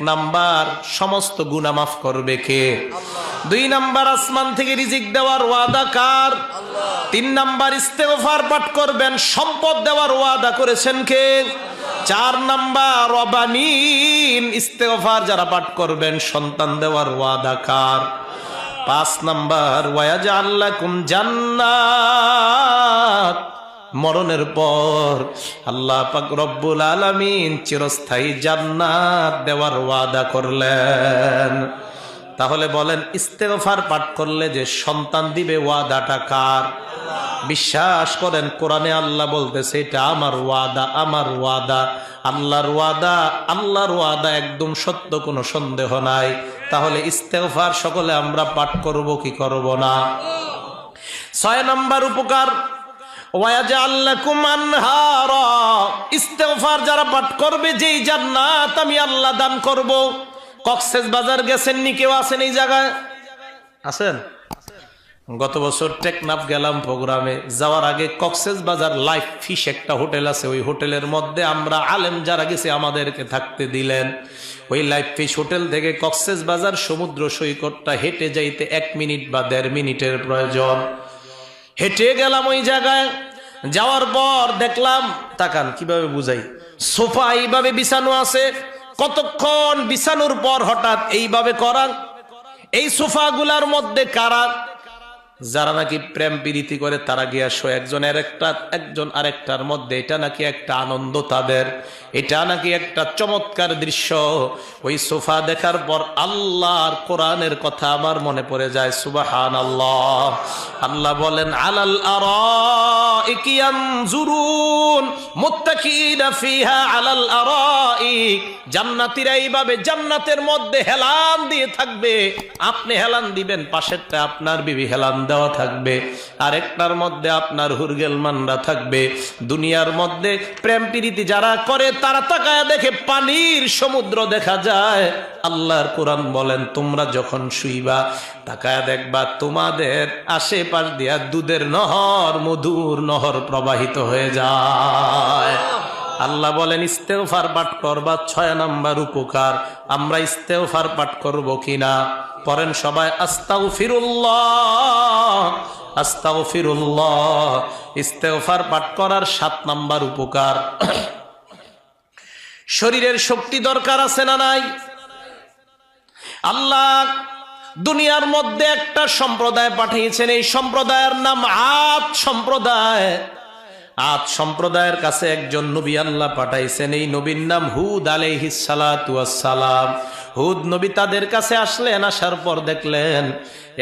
Number, সমস্ত গুনাহ মাফ করবে কে? দুই নাম্বার, আসমান থেকে রিজিক দেওয়ার ওয়াদা কার? তিন নাম্বার, ইস্তেগফার পাঠ করবেন, সম্পদ দেওয়ার ওয়াদা করেছেন কে? চার নাম্বার, রবানিন, ইস্তেগফার যারা পাঠ করবেন, সন্তান দেওয়ার ওয়াদা কার? পাঁচ নাম্বার ওয়াজ আল্লাহ কুম জান্নাত। মরণের পর আল্লাহ পাক রব্বুল আলামিন চিরস্থায়ী জান্নাত দেওয়ার ওয়াদা করলেন। তাহলে বলেন, ইস্তেগফার পাঠ করলে যে সন্তান দিবে ওয়াদাটা কার? বিশ্বাস করেন, কোরআনে আল্লাহ বলতেছে, এটা আমার ওয়াদা আমার ওয়াদা। আল্লাহর ওয়াদা আল্লাহর ওয়াদা একদম সত্য, কোনো সন্দেহ নাই। তাহলে ইস্তেগফার সকলে আমরা পাঠ করব, কি করব না? ছয় নম্বর উপকার যারা পাঠ করবে, যেই জান্নাত আমি আল্লাহ দান করব। কক্সেস বাজার গেছেন নি, কেউ আছেন এই জায়গায়? আছেন? গত বছর টেকনাফ গেলাম প্রোগ্রামে। যাওয়ার আগে কক্সেস বাজার লাইফ ফিশ একটা হোটেল আছে, ওই হোটেলের মধ্যে আমরা আলেম যারা গেছে আমাদেরকে থাকতে দিলেন। ওই লাইফ ফিশ হোটেল থেকে কক্সেস বাজার সমুদ্র সৈকতটা হেঁটে যাইতে এক মিনিট বা দেড় মিনিটের প্রয়োজন। হেঁটে গেলাম ওই জায়গায়। যাওয়ার পর দেখলাম, তাকান, কীভাবে বুঝাই? সোফা এইভাবে বিছানো আছে। কতক্ষণ বিছানোর পর হঠাৎ এইভাবে করা এই সোফাগুলার মধ্যে কারা যারা নাকি প্রেম প্রীতি করে, তারা গিয়া শো একজন আরেকটা, একজন আরেকটার মধ্যে এটা নাকি একটা আনন্দ তাদের। এটা নাকি একটা চমৎকার দৃশ্য। ওই সোফা দেখার পর আল্লাহর কোরআনের কথা আমার মনে পড়ে যায় সুবাহান আল্লাহ আল্লাহ বলেন আলাল আরাইক। জান্নাতীরা এইভাবে জান্নাতের মধ্যে হেলান দিয়ে থাকবে। আপনি হেলান দিবেন, পাশেরটা আপনার বিবি হেলান দেওয়া থাকবে। আরেকটার মধ্যে আপনার হুরগেল মানরা থাকবে। দুনিয়ার মধ্যে প্রেম প্রীতি যারা করে, তারা তাকায় দেখে পানির সমুদ্র দেখা যায়। আল্লাহর কোরআন বলেন, তোমরা যখন শুইবা, তাকায় দেখবা, তোমাদের আশেপাশ দিয়া দুধের নহর, মধুর নহর প্রবাহিত হয়ে যায়। আল্লাহ বলেন ইস্তেফার পাঠ করবা, ছয় নাম্বার উপকার। আমরা ইস্তেফার পাঠ করব কিনা? পড়েন সবাই আস্তাউ ফিরুল্লাহ আস্তাউ ফিরুল্লাহ ইস্তেফার পাঠ করার সাত নাম্বার উপকার। শরীরের শক্তি দরকার আছে না নাই? আল্লাহ দুনিয়ার মধ্যে একটা সম্প্রদায় পাঠিয়েছেন, এই সম্প্রদায়ের নাম আদ সম্প্রদায়। আদ সম্প্রদায়ের কাছে একজন নবী আল্লাহ পাঠাইছেন, এই নবীর নাম হুদ আলাইহিসালাম হুদ নবী তাদের কাছে আসলেন, আসার পর দেখলেন,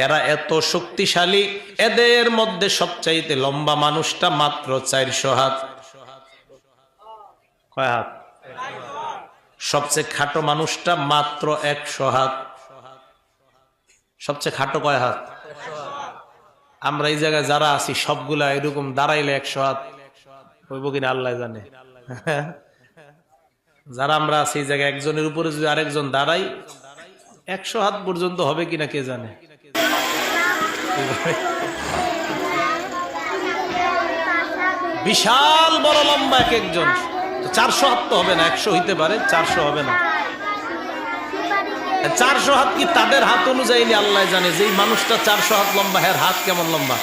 এরা এত শক্তিশালী, এদের মধ্যে সবচাইতে লম্বা মানুষটা মাত্র চারশো হাত। হাত? সবচেয়ে খাটো মানুষটা মাত্র একশো হাত। সবচেয়ে খাটো কয় হাত? আমরা এই জায়গায় যারা আছি, সবগুলা এরকম দাঁড়াইলে একশো হাত। হইব কিনা আল্লাহ জানে। যারা আমরা এই জায়গায় একজনের উপরে যদি আরেকজন দাঁড়াই, একশো হাত পর্যন্ত হবে কিনা কে জানে? বিশাল বড় লম্বা এক একজন। চারশো হাত তো হবে না, একশো হইতে পারে, চারশো হবে না। চারশো হাত কি তাদের হাত অনুযায়ী আল্লাহ জানে যে মানুষটা চারশো হাত লম্বা হ্যার হাত কেমন লম্বা?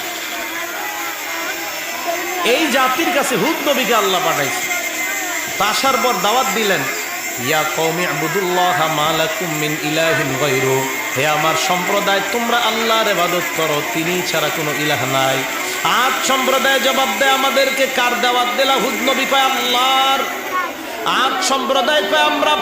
এই জাতির কাছে হুদ নবীকে আল্লাহ পাঠাইছে তা আসার পর দাওয়াত দিলেন, ইয়া কওমি আবুদুল্লাহ মা লাকুম মিন ইলাহিন হে আমার সম্প্রদায়, তোমরা আল্লাহর করো, তিনি ছাড়া নাই। সম্প্রদায় জবাব দেয়, আমাদেরকে কার দাওয়াত দিলা? কয়, আল্লাহর। সম্প্রদায় কয়, আমরা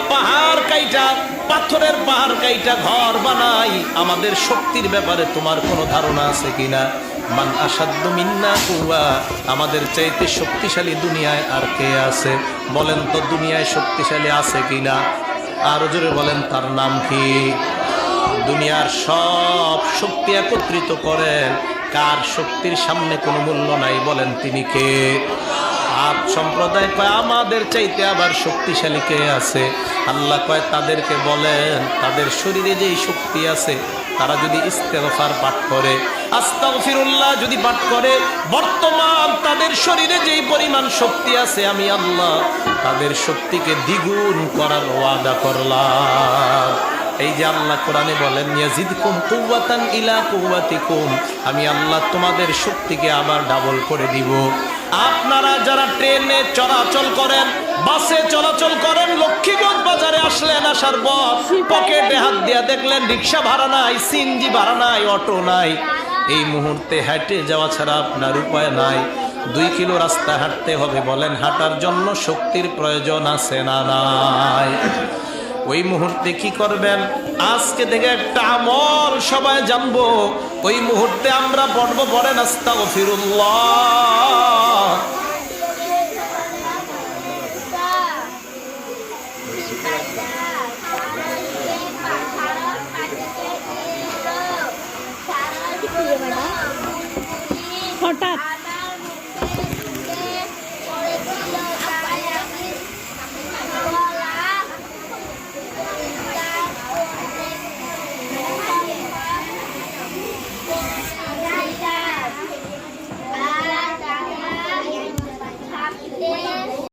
কাইটা, পাথরের পাহাড় কাইটা ঘর বানাই। আমাদের শক্তির ব্যাপারে তোমার কোনো ধারণা আছে কিনা? মান আসাধ্য মিন্না কুয়া আমাদের চাইতে শক্তিশালী দুনিয়ায় আর কে আছে? বলেন তো দুনিয়ায় শক্তিশালী আছে কিনা আরও জোরে বলেন, তার নাম কি? দুনিয়ার সব শক্তি একত্রিত করেন। কার শক্তির সামনে কোনো মূল্য নাই, বলেন তিনি কে? আপ সম্প্রদায় কয়, আমাদের চাইতে আবার শক্তিশালী কে আছে? আল্লাহ কয়, তাদেরকে বলেন, তাদের শরীরে যেই শক্তি আছে তারা যদি ইস্তেফার পাঠ করে, আস্তাগফিরুল্লাহ যদি পাঠ করে, বর্তমান তাদের শরীরে যেই পরিমাণ শক্তি আছে, আমি আল্লাহ তাদের শক্তিকে দ্বিগুণ করার ওয়াদা করলাম। এই যে আল্লাহ কোরআনে বলেন আমি আল্লাহ তোমাদের শক্তিকে আবার ডাবল করে দিব। আপনারা যারা ট্রেনে চলাচল করেন, বাসে চলাচল করেন, লক্ষ্মীগঞ্জ আসলেন আসার পর পকেটে হাত দিয়া দেখলেন রিক্সা ভাড়া নাই, সিএনজি ভাড়া নাই, অটো নাই। এই মুহূর্তে হেঁটে যাওয়া ছাড়া আপনার উপায় নাই। দুই কিলো রাস্তা হাঁটতে হবে বলেন, হাঁটার জন্য শক্তির প্রয়োজন আছে না নাই? ওই মুহূর্তে কি করবেন? আজকে থেকে একটা আমল সবাই জানব। ওই মুহূর্তে আমরা পড়ব, পড়েন আস্তাগফিরুল্লাহ। হঠাৎ